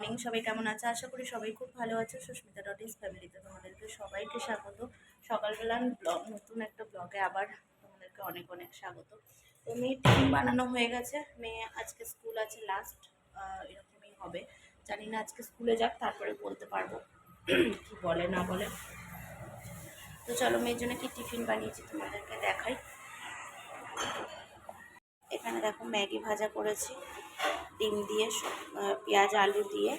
Morning সবাই কেমন আছে? আশা করি সবাই খুব ভালো আছে। সুস্মিতা ডট ইস ফ্যামিলিতে তোমাদেরকে সবাইকে স্বাগত। সকালবেলা ব্লগ, নতুন একটা ব্লগে আবার তোমাদেরকে অনেক অনেক স্বাগত। তো মেয়ে টিফিন বানানো হয়ে গেছে। মেয়ে আজকে স্কুল আছে লাস্ট এরকমই হবে। জানি না আজকে স্কুলে যাক, তারপরে বলতে পারব। কি বলে, না বলে। তো চলো, মেয়ের জন্য কি টিফিন বানিয়েছি তোমাদেরকে দেখাই। এখানে দেখো ম্যাগি ভাজা করেছি। ডিম দিয়ে পেঁয়াজ আলু দিয়ে।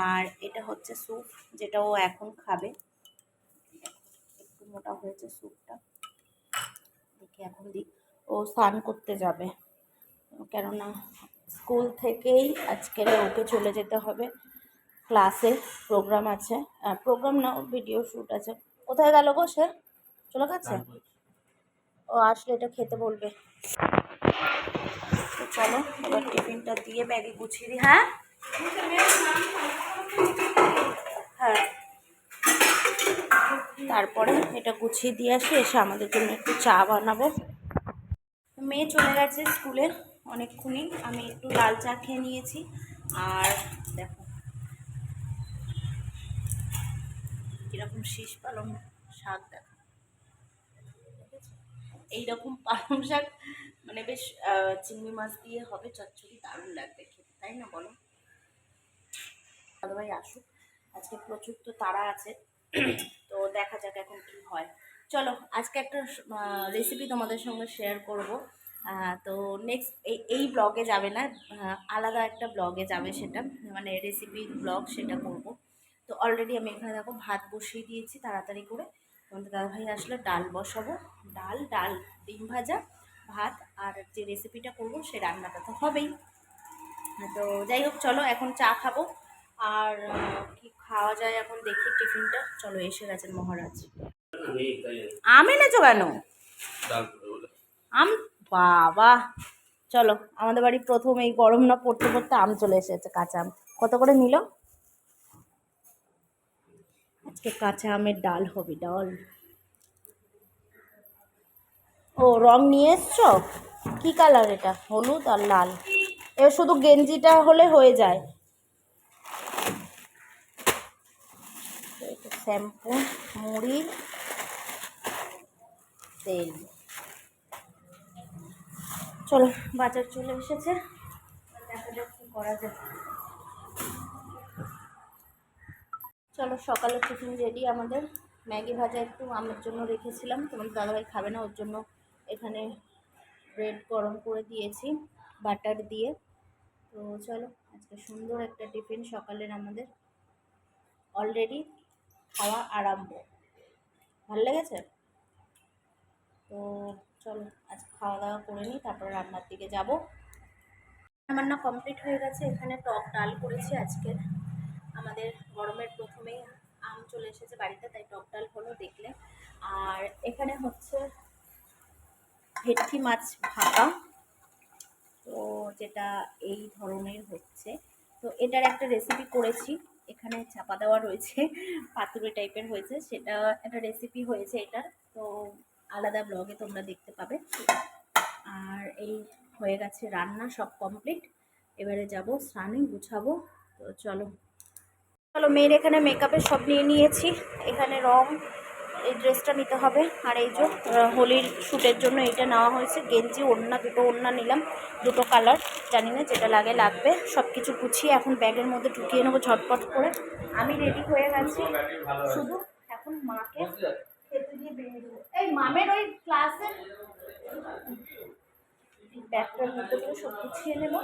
আর এটা হচ্ছে স্যুপ যেটা ও এখন খাবে। একটু মোটা হয়েছে স্যুপটা। দেখি এখন দিই ও স্নান করতে যাবে। কেননা স্কুল থেকেই আজকের ওকে চলে যেতে হবে। ক্লাসে প্রোগ্রাম আছে। প্রোগ্রাম না ভিডিও শ্যুট আছে। কোথায় গেল গো সে? চলে গেছে? ও আসলে এটা খেতে বলবে। চলো এবার টিফিনটা দিয়ে ব্যাগে গুছিয়ে দিই হ্যাঁ? হ্যাঁ। তারপরে এটা গুছিয়ে দিয়ে আসি, এসে আমাদের জন্য একটু চা বানাবো। মেয়ে চলে গেছে স্কুলে অনেকক্ষণই, আমি একটু লাল চা খেয়ে নিয়েছি, আর দেখো। কীরকম শীষ পালং শাক দেখো। দেখেছ? এইরকম পালং শাক মানে বেশ চিংড়ি মাছ দিয়ে হবে, চচ্চড়ি দারুণ লাগবে খেতে, তাই না বলো? দাদাভাই আসুক, আজকে প্রচুর তো তারা আছে, তো দেখা যাক এখন কি হয়। চলো, আজকে একটা রেসিপি তোমাদের সঙ্গে শেয়ার করব। তো নেক্সট এই এই ব্লগে যাবে না আলাদা একটা ব্লগে যাবে সেটা মানে রেসিপি ব্লগ সেটা করব। তো অলরেডি আমি এখানে দেখো ভাত বসিয়ে দিয়েছি তাড়াতাড়ি করে। তোমাদের দাদাভাই আসলে ডাল বসাবো। ডাল ডাল ডিম ভাজা ভাত আর যে রেসিপিটা করব সে রান্নাটা তো হবেই। তো যাই হোক চলো এখন চা খাব। আর কি খাওয়া যায় এখন দেখি টিফিনটা। চলো এসে গেছেন মহারাজ। আম এনেছো কেন? আম? বাবা! চলো আমাদের বাড়ি প্রথম এই গরম না পড়তে পড়তে আম চলে এসেছে কাঁচা আম। কত করে নিল? আজকে কাঁচা আমের ডাল হবে ডাল। ও, রং নিয়ে এসছো? কি কালার এটা? হলুদ আর লাল? এবার শুধু গেঞ্জিটা হলে হয়ে যায়। শ্যাম্পু, মুড়ি, তেল। চলো, বাজার চলে এসেছে। করা যায় চলো সকালে টিফিন রেডি আমাদের। ম্যাগি ভাজা একটু আমের জন্য রেখেছিলাম। তোমার দাদাভাই খাবে না, ওর জন্য এখানে ব্রেড গরম করে দিয়েছি বাটার দিয়ে। তো চলো, আজকে সুন্দর একটা টিফিন সকালের আমাদের। অলরেডি খাওয়া আরম্ভ। ভালো লেগেছে? তো চলো, আজ খাওয়া দাওয়া করে নিই, তারপরে রান্নার দিকে যাব। রান্না কমপ্লিট হয়ে গেছে, এখানে টক ডাল করেছি আজকে। আমাদের গরমের প্রথমেই আম চলে এসেছে বাড়িতে, তাই টক ডাল হলো দেখলে। ভেটকি মাছ ভাপা। তো যেটা এই ধরনের হচ্ছে। তো এটার একটা রেসিপি করেছি। এখানে চাপা দেওয়া রয়েছে পাতুরি টাইপের হয়েছে। সেটা একটা রেসিপি হয়েছে এটার। তো আলাদা ব্লগে তোমরা দেখতে পাবে। আর এই হয়ে গেছে রান্না সব কমপ্লিট এবারে যাব, স্নানে গুছাবো। তো চলো। চলো মেয়ের এখানে মেকআপের সব নিয়ে নিয়েছি। এখানে রং এই ড্রেসটা নিতে হবে। আর এই যে হোলির শ্যুটের জন্য এটা নেওয়া হয়েছে। গেঞ্জি, ওড়না, দুটো ওড়না নিলাম। দুটো কালার জানি না যেটা লাগে, লাগবে। সব কিছু গুছিয়ে এখন ব্যাগের মধ্যে ঢুকিয়ে নেব ঝটপট করে। আমি রেডি হয়ে গেছি। শুধু এখন মাকে খেতে দিয়ে বেরিয়ে দেবো। এই মামের ওই ক্লাসের ব্যাগটার মধ্যে সব গুছিয়ে নেব।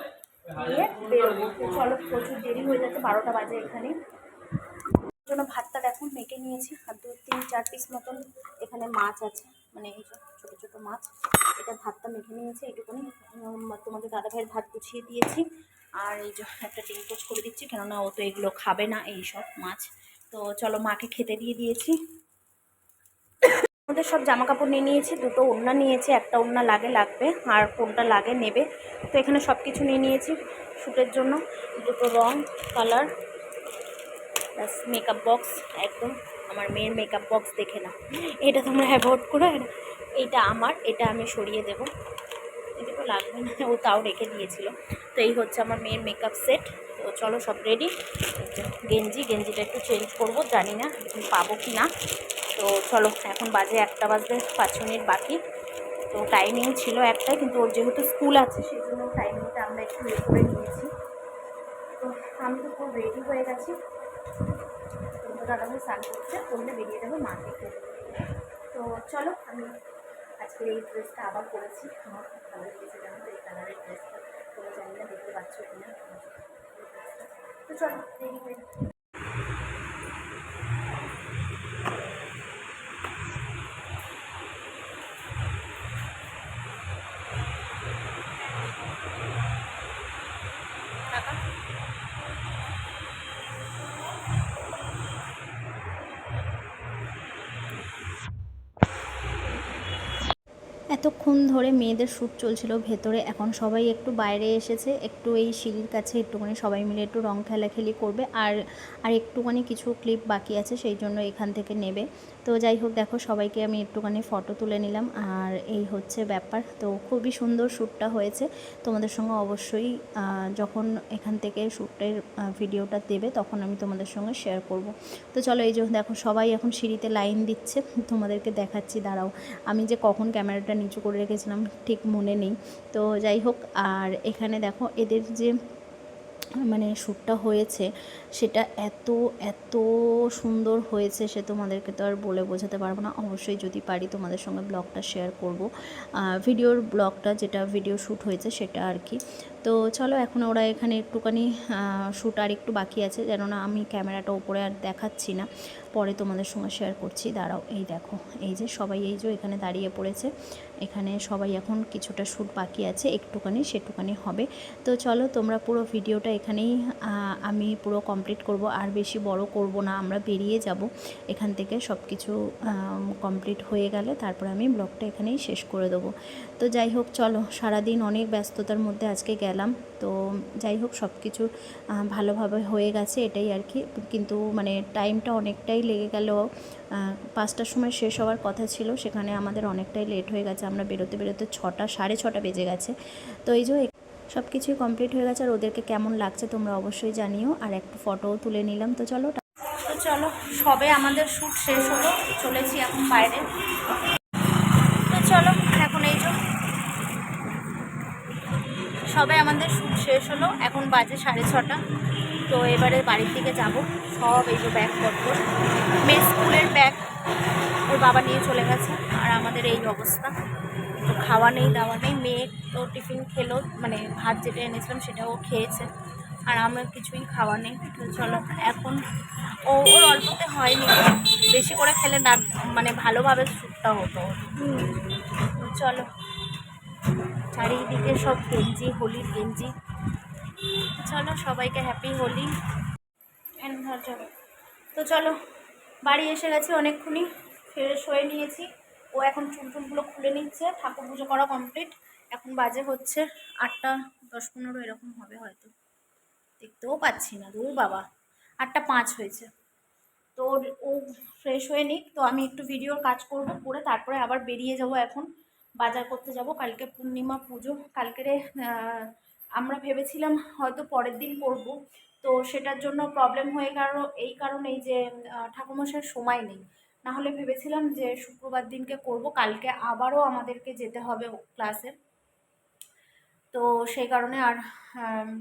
নিয়ে বেরোবো। চলো প্রচুর দেরি হয়ে যাচ্ছে, বারোটা বাজে এখানে জন্য ভাতটা এখন মেখে নিয়েছি। আর দু, তিন, চার পিস মতন এখানে মাছ আছে। মানে এই ছোটো ছোটো মাছ। এটা ভাতটা মেখে নিয়েছি এইটুকুনি তোমাদের দাদা ভাইয়ের ভাত গুছিয়ে দিয়েছি। আর এই যে একটা ডিম পোচ করে দিচ্ছি, কেননা ও তো এগুলো খাবে না, এই সব মাছ। তো চলো মাকে খেতে দিয়ে দিয়েছি। আমাদের সব জামা কাপড় নিয়ে নিয়েছি, দুটো ওড়না নিয়েছি, একটা ওড়না লাগে, লাগবে। আর কোনটা লাগে নেবে। তো এখানে সব কিছু নিয়ে নিয়েছি শ্যুটের জন্য। দুটো রং, কালার। প্লাস মেকআপ বক্স একদম আমার মেয়ের মেকআপ বক্স দেখে না এটা তোমরা অ্যাভয়েড করো এইটা আমার, এটা আমি সরিয়ে দেবো। এটা তো লাগবে না, ও তাও রেখে দিয়েছিল। তো এই হচ্ছে আমার মেয়ের মেকআপ সেট তো চলো সব রেডি গেঞ্জি, গেঞ্জিটা একটু চেঞ্জ করব, জানি না পাবো কি না। তো চলো, এখন বাজে একটা বাজতে পাঁচ মিনিট বাকি। তো টাইমিং ছিল একটাই, কিন্তু ওর যেহেতু স্কুল আছে সেই জন্য টাইমিংটা আমরা একটু ইয়ে করে নিয়েছি তো আমি তো পুরো রেডি হয়ে গেছি। তো দাদা ভাই স্নান করছে করলে বেরিয়ে যাব মার্কেটে তো চলো, আমি আজকের এই ড্রেসটা আবার পরেছি। আমার খুব ভালো লেগেছে জানো তো, এই কালারের ড্রেসটা তোমরা জানি না দেখতে পাচ্ছ কিনা। তো চলো রেডি এতক্ষণ ধরে মেয়েদের শ্যুট চলছিল ভেতরে, এখন সবাই একটু বাইরে এসেছে, একটু এই সিঁড়ির কাছে একটুখানি সবাই মিলে একটু রং খেলাখেলি করবে আর আর একটুখানি কিছু ক্লিপ বাকি আছে সেই জন্য এখান থেকে নেবে। তো যাই হোক, দেখো সবাইকে আমি একটুখানি ফটো তুলে নিলাম আর এই হচ্ছে ব্যাপার। তো খুবই সুন্দর শ্যুটটা হয়েছে। তোমাদের সঙ্গে অবশ্যই যখন এখান থেকে শ্যুটের ভিডিওটা দেবে তখন আমি তোমাদের সঙ্গে শেয়ার করব। তো চলো এই যে দেখো সবাই এখন সিঁড়িতে লাইন দিচ্ছে। তোমাদেরকে দেখাচ্ছি, দাঁড়াও। আমি যে কখন ক্যামেরাটা নিচু করে রেখেছিলাম, ঠিক মনে নেই। তো যাই হোক, আর এখানে দেখো এদের যে মানে শ্যুটটা হয়েছে, সেটা এত এত সুন্দর হয়েছে সে তোমাদেরকে তো আর বলে বোঝাতে পারব না। অবশ্যই যদি পারি তোমাদের সঙ্গে ব্লগটা শেয়ার করব। ভিডিওর ব্লগটা যেটা ভিডিও শ্যুট হয়েছে সেটা আর কি। তো চলো এখন ওরা এখানে একটুখানি শ্যুট আর একটু বাকি আছে যেন না আমি ক্যামেরাটা ওপরে আর দেখাচ্ছি না। পরে তোমাদের সঙ্গে শেয়ার করছি। দাঁড়াও, এই দেখো, এই যে সবাই এই যে এখানে দাঁড়িয়ে পড়েছে। এখানে সবাই এখন কিছুটা শ্যুট বাকি আছে, একটুখানি সেটুখানি হবে। তো চলো তোমরা পুরো ভিডিওটা এখানেই আমি পুরো কমপ্লিট করব, আর বেশি বড় করব না, আমরা বেরিয়ে যাব। এখান থেকে সব কিছু কমপ্লিট হয়ে গেলে তারপরে আমি ব্লগটা এখানেই শেষ করে দেবো। তো যাই হোক, চলো সারাদিন অনেক ব্যস্ততার মধ্যে আজকে গেলাম। তো যাই হোক সব কিছু ভালোভাবে হয়ে গেছে এটাই আর কি। কিন্তু মানে টাইমটা অনেকটাই লেগে গেল। পাঁচটার সময় শেষ হওয়ার কথা ছিল, সেখানে আমাদের অনেকটাই লেট হয়ে গেছে। আমরা বেরোতে বেরোতে ছটা, সাড়ে ছটা বেজে গেছে। তো এই যে সব কিছুই কমপ্লিট হয়ে গেছে, আর ওদেরকে কেমন লাগছে তোমরা অবশ্যই জানিও। আর একটু ফটোও তুলে নিলাম। তো চলো তো চলো, সবে আমাদের শ্যুট শেষ হলো। চলেছি এখন বাইরে তো চলো এখন এই যে সবে আমাদের শ্যুট শেষ হলো, এখন বাজে সাড়ে ছটা। তো এবারে বাড়ির দিকে যাব। সব এই যে ব্যাগপত্র মেয়ে স্কুলের ব্যাগ ওর বাবা নিয়ে চলে গেছে, আর আমাদের এই অবস্থা। তো খাওয়া নেই, দাওয়া নেই। মেয়ে তো টিফিন খেলো মানে ভাত যেটা এনেছিলাম সেটাও খেয়েছে। আর আমার কিছুই খাওয়া নেই। তো চলো, এখন ও, ওর অল্পতে হয়নি। বেশি করে খেলে না মানে ভালোভাবে শ্যুটটা হতো। চলো। চারিদিকে সব গেঞ্জি, হোলির গেঞ্জি। চলো সবাইকে হ্যাপি হোলি। ধর, চলো। তো চলো, বাড়ি এসে গেছি অনেকক্ষণই ফ্রেশ হয়ে নিয়েছি। ও এখন চুল টুলগুলো খুলে নিচ্ছে, ঠাকুর পুজো করা কমপ্লিট এখন বাজে হচ্ছে আটটা দশ পনেরো, এরকম হবে হয়তো। দেখতেও পাচ্ছি না দূর বাবা, আটটা পাঁচ হয়েছে। তো ও ফ্রেশ হয়ে নিক, তো আমি একটু ভিডিওর কাজ করব, করে তারপরে আবার বেরিয়ে যাব এখন। বাজার করতে যাব কালকে পূর্ণিমা পুজো। কালকেরে আমরা ভেবেছিলাম হয়তো পরের দিন করব। তো সেটার জন্য প্রবলেম হয়ে গেল এই কারণেই যে আহ, ঠাকুরমশাইয়ের সময় নেই। না হলে ভেবেছিলাম যে শুক্রবার দিনকে করব কালকে আবারও আমাদেরকে যেতে হবে ক্লাসে তো সেই কারণে আর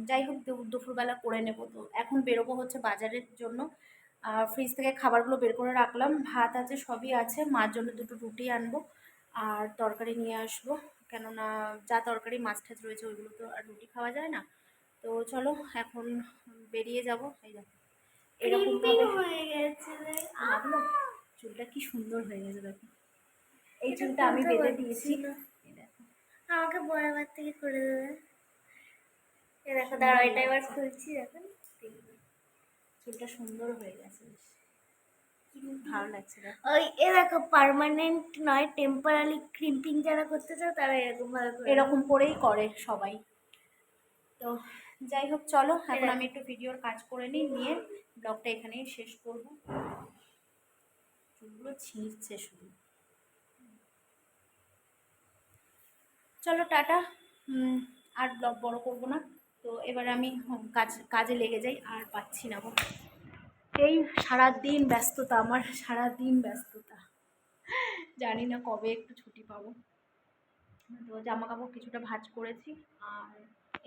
যাই হোক দুপুরবেলা করে নেব। তো এখন বেরোবো হচ্ছে বাজারের জন্য। ফ্রিজ থেকে খাবারগুলো বের করে রাখলাম। ভাত আছে সবই আছে। মার জন্য দুটো রুটি আনব। আর তরকারি নিয়ে আসব। কেননা যা তরকারি মাছ ঠাছ রয়েছে ওইগুলো তো আর রুটি খাওয়া যায় না। তো চলো এখন বেরিয়ে যাব। এই দেখো এরকম হয়ে। চুলটা কি সুন্দর হয়ে গেছে দেখো। এই চুলটা আমি বেঁধে দিয়েছি। আমাকে পরের বার থেকে করে দেবে। দেখো দাঁড়াও এটা এবার খুলছি এখন চুলটা সুন্দর হয়ে গেছে বেশ। ভালো লাগছে দেখো ওই এ দেখো পার্মানেন্ট নয় টেম্পারারি ক্রিম্পিং যারা করতে চাও তারা এরকম ভাবে করে এরকম করেই করে সবাই। তো যাই হোক চলো এখন আমি একটু ভিডিওর কাজ করে নিই নিয়ে ব্লগটা এখানেই শেষ করব। চুলগুলো ছিঁড়ছে শুধু। চলো টাটা। আর ব্লগ বড় করব না। তো তো এবার আমি কাজ কাজে লেগে যাই আর পাচ্ছি না গো। এই সারাদিন ব্যস্ততা, আমার সারাদিন ব্যস্ততা। জানি না কবে একটু ছুটি পাবো। তো জামা কাপড় কিছুটা ভাঁজ করেছি, আর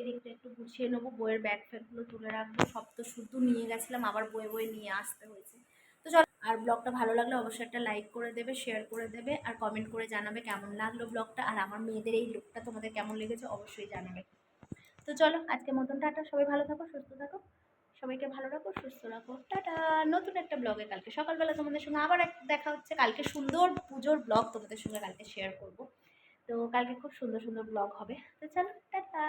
এদিকটা একটু গুছিয়ে নেব, বইয়ের ব্যাগ ফ্যাগগুলো তুলে রাখব, সব তো শুধু নিয়ে গেছিলাম, আবার বয়ে বয়ে নিয়ে আসতে হয়েছে। তো চল, আর ব্লগটা ভালো লাগলে অবশ্যই একটা লাইক করে দেবে শেয়ার করে দেবে, আর কমেন্ট করে জানাবে কেমন লাগল ব্লগটা, আর আমার মেয়েদের এই লুকটা তোমাদের কেমন লেগেছে অবশ্যই জানাবে। তো চলো আজকে মতন টাটা, সবাই ভালো থাকো, সুস্থ থাকো। সবাইকে ভালো রাখো, সুস্থ রাখো। টাটা! নতুন একটা ব্লগে কালকে সকালবেলা তোমাদের সঙ্গে আবার দেখা হচ্ছে। কালকে সুন্দর পুজোর ব্লগ তোমাদের সঙ্গে কালকে শেয়ার করব। তো কালকে খুব সুন্দর সুন্দর ব্লগ হবে। তো চলো, টাটা!